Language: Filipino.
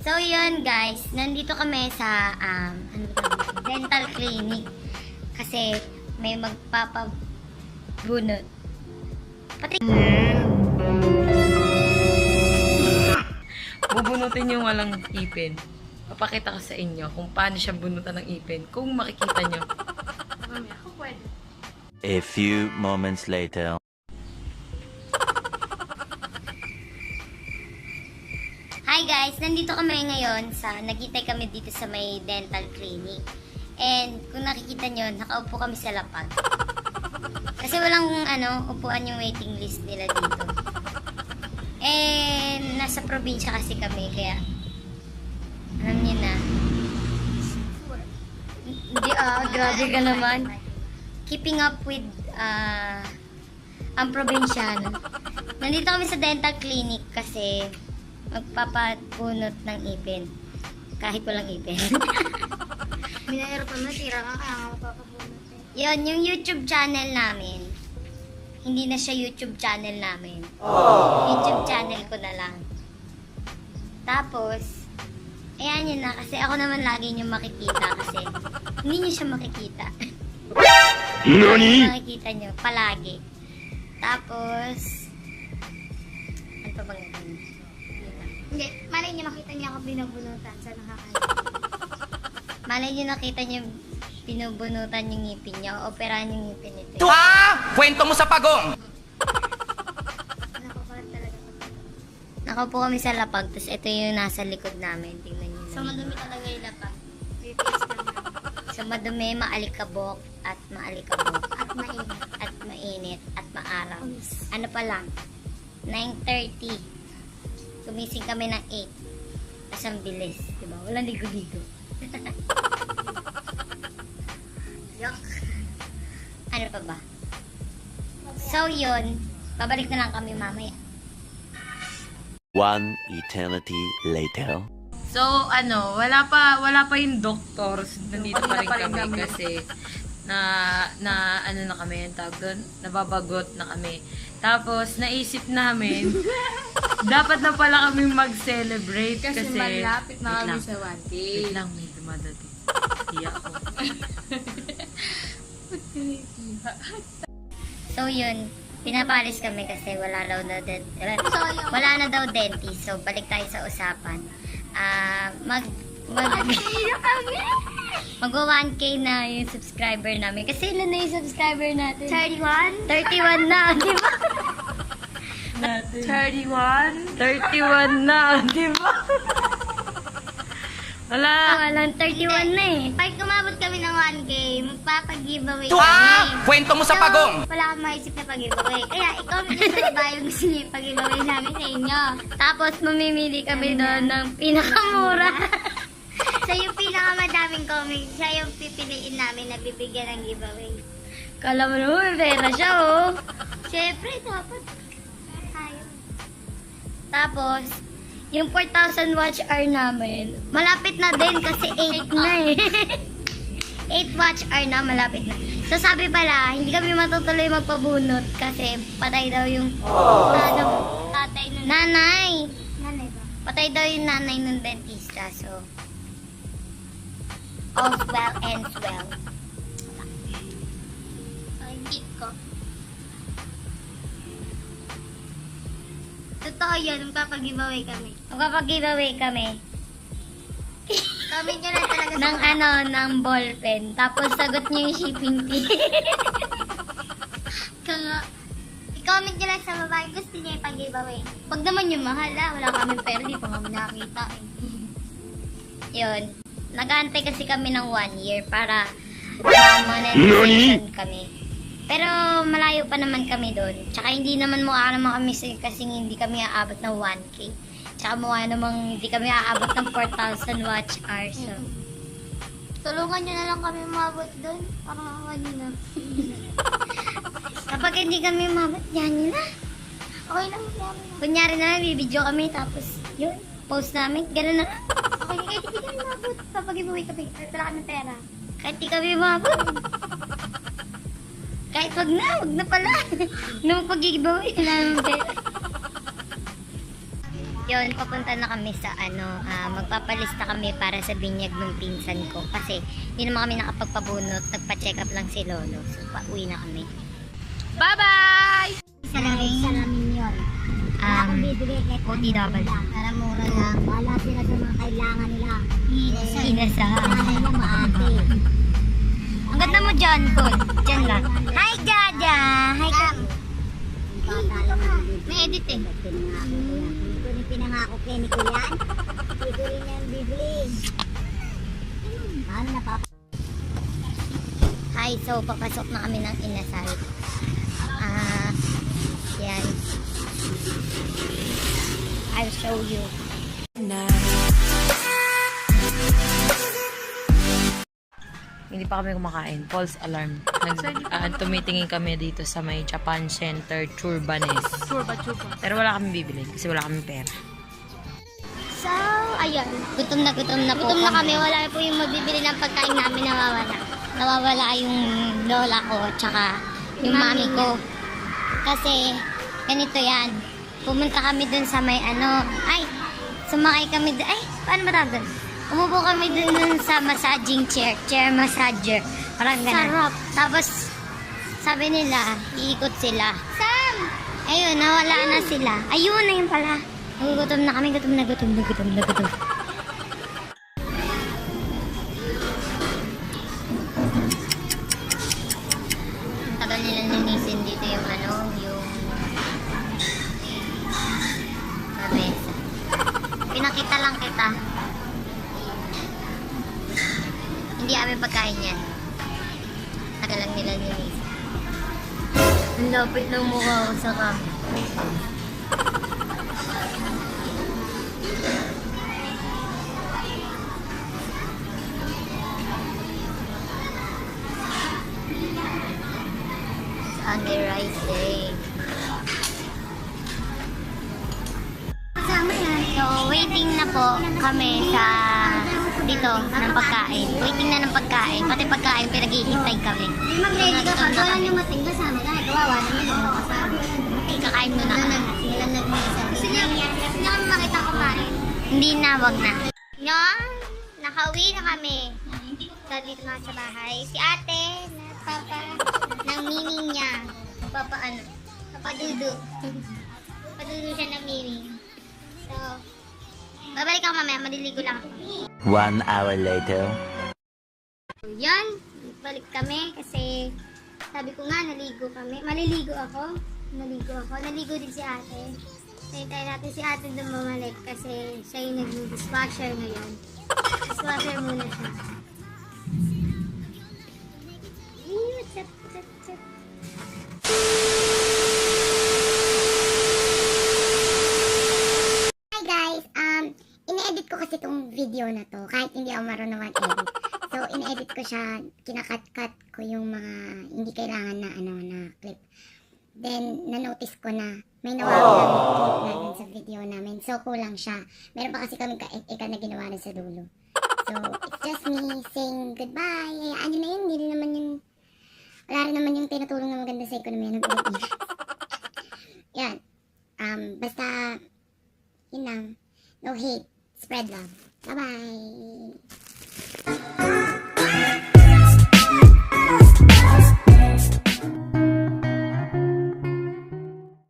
So, yun guys. Nandito kami sa um, ano ba tawag? dental clinic. Kasi may magpapabunot. Pati... Bubunutin yung walang ipin. Papakita ko sa inyo kung paano siya bunutan ng ipin. Kung makikita nyo. Mamaya, ako pwede. A few moments later. Nandito kami ngayon sa... Nagkitay kami dito sa may dental clinic. And kung nakikita nyo, nakaupo kami sa lapag. Kasi walang ano, upuan yung waiting list nila dito. And nasa probinsya kasi kami, kaya alam niyo na. Hindi ah, grabe ka naman. Keeping up with ah ang probinsyano. Nandito kami sa dental clinic kasi magpapapunot ng ipin. Kahit walang ipin. Minahirap pa matira ka kaya nga mapapabunot eh. Yun, yung YouTube channel namin. Hindi na siya YouTube channel namin. YouTube channel ko na lang. Tapos, ayan yun na. Kasi ako naman lagi niyo makikita kasi hindi niyo siya makikita. NANI? makikita niyo palagi. Tapos, ano pa bang gagawin? Hindi, malay niyo makita niya ako binabunutan sa nakakaya. Malay niyo nakita niyo pinubunutan yung ngipin niya, operahan yung ngipin nito. Ha? Kwento mo sa pagong! Nakapagod talaga ako. Nakaupo kami sa lapag, tapos ito yung nasa likod namin. Tingnan niyo. So madumi talaga yung lapag. So madumi, maalikabok, at maalikabok, At mainit. at mainit, at maaraw. Ano pa lang? 9.30. Gumising kami ng 8. Tapos ang bilis, di ba? Walang ligo-ligo. Yok. Ano pa ba? So yun, babalik na lang kami mamaya. One eternity later. So, ano, wala pa wala pa yung doctors. Nandito pa rin kami kasi na na ano na kami, yung tawag doon, nababagot na kami. Tapos naisip namin dapat na pala kami mag-celebrate kasi, Kasi malapit na kami sa 1K. Wait lang, may dumadating. Iya ako. So yun, pinapalis kami kasi wala daw na dent wala na daw dentist. So balik tayo sa usapan. Ah, mag mag Magwa 1k na yung subscriber namin. Kasi ilan na yung subscriber natin? 31? 31 na, di ba? 31? 31 na, di ba? Wala. Walang 31 na eh. Pag kumabot kami ng 1K, magpapag-giveaway kami. Kwento mo sa pagong! wala akong maisip na pag-giveaway. Kaya i-comment nyo sa baba yung gusto niyo pag-giveaway namin sa inyo. Tapos mamimili kami doon ng pinakamura. So yung pinakamadaming comment, siya yung pipiliin namin na bibigyan ng giveaway. Kala mo naman, may pera siya oh. Siyempre, dapat. Tapos, yung 4,000 watch hour namin, malapit na din kasi 8 na eh. 8 watch hour na, malapit na. So sabi pala, hindi kami matutuloy magpabunot kasi patay daw yung ano, Tatay nun. nanay. Nanay ba? Patay daw yung nanay ng dentista. So, all's well ends well. Ay, hit ko. Totoo yun, magpapag-giveaway kami. Magpapag-giveaway kami Comment nyo lang talaga ng ano, ng ballpen. Tapos sagot niyo yung shipping fee. Kaya, i-comment nyo lang sa baba yung gusto niya ipag-giveaway. Huwag naman yung mahal ah, wala kami pera, di pa kami nakita eh. Yun. Nag-aantay kasi kami ng one year para ma-monetization kami. Pero malayo pa naman kami doon. Tsaka hindi naman mukha naman kami si- kasi hindi kami aabot ng 1K. Tsaka mukha namang hindi kami aabot ng 4,000 watch hours. So, Tulungan nyo na lang kami umabot doon. Para kanina. kapag hindi kami umabot, yan yun na. Okay lang yan. Kunyari na lang, bibidyo kami tapos yun, post namin. Ganun na lang. Okay, kahit hindi kami umabot, papag-giveaway kami. Wala kami pera. Kahit di kami umabot. Kahit wag na, wag na pala. Nung pag-giveaway, wala naman pera. Yun, papunta na kami sa ano, ah, magpapalista kami para sa binyag ng pinsan ko. Kasi hindi naman kami nakapagpabunot, nagpa-check up lang si Lolo. So, pauwi na kami. Bye-bye! Salamin. Salamin yun. Wala Um, akong bibili kahit OT double. lang. Para mura lang. Wala sila sa mga kailangan nila. Inasal. Inasal. Maate. Ang ganda mo dyan, Col. Dyan lang. Hi, Jaja! Hi, Cam. May edit eh. Ito rin pinangako kay ni Kuyan. Ito rin yung bibili. Ano na papa? Hi, so papasok na kami ng inasal. Ah, yan. I'll show you. Hindi pa kami kumakain. False alarm. Nag, ah, tumitingin kami dito sa may Japan Center, Churbanes. Churba, churba. Pero wala kami bibili kasi wala kami pera. So, ayun. Gutom na gutom na po Gutom na kami. Wala po yung mabibili ng pagkain namin nawawala. Nawawala yung lola ko tsaka yung mami ko. Kasi, ganito yan. Pumunta kami dun sa may ano, ay, sumakay kami dun, ay, paano ba tawag dun? Umupo kami dun, dun sa massaging chair, chair massager. Parang ganun. Sarap. Tapos, sabi nila, iikot sila. Sam! Ayun, nawala na sila. Ayun na yun pala. Nagugutom na kami, gutom na gutom na gutom na gutom. Tagal nila dito yung ano, yung mesa. Pinakita lang kita. Hindi amin pagkain yan. Tagal lang nila linisin. Ang lapit ng mukha ko sa kami. Sunday rice day. So, waiting na po kami sa dito ng pagkain. Waiting na ng pagkain. Pati pagkain, pinaghihintay kami. Mag-ready ka pag wala nyo mating kasama ka. Kawawa naman yung kasama. Okay, kakain nag, sila nag-mesa. Gusto niya, gusto niya kami makita kumain. Hindi na, wag na. No, nakauwi na kami. So, dito na sa bahay. Si ate, papa, ng miming niya. Papa ano? Papadudo. Padudo siya ng miming. So, babalik ako mamaya. Maliligo lang ako. One hour later. Yan, balik kami kasi sabi ko nga, naligo kami. Maliligo ako. Naligo ako. Naligo din si ate. Hintayin natin si ate doon bumalik kasi siya yung nag-dishwasher ngayon. Dishwasher muna siya. Ew, tap, tap, tap. Hi guys, um, ine-edit ko kasi itong video na to kahit hindi ako marunong mag-edit. So, ine-edit ko siya, kinakat-cut ko yung mga hindi kailangan na ano na clip. Then, na-notice ko na may nawawala ng clip na dun sa video namin. So, kulang siya. Meron pa kasi kami ka-eka na ginawa rin sa dulo. So, it's just me saying goodbye. Hayaan nyo na yun. Hindi naman yung... Wala rin naman yung tinutulong na maganda sa ekonomiya ng Pilipinas. Yan. Um, basta, yun lang. No hate. Spread love. Bye-bye.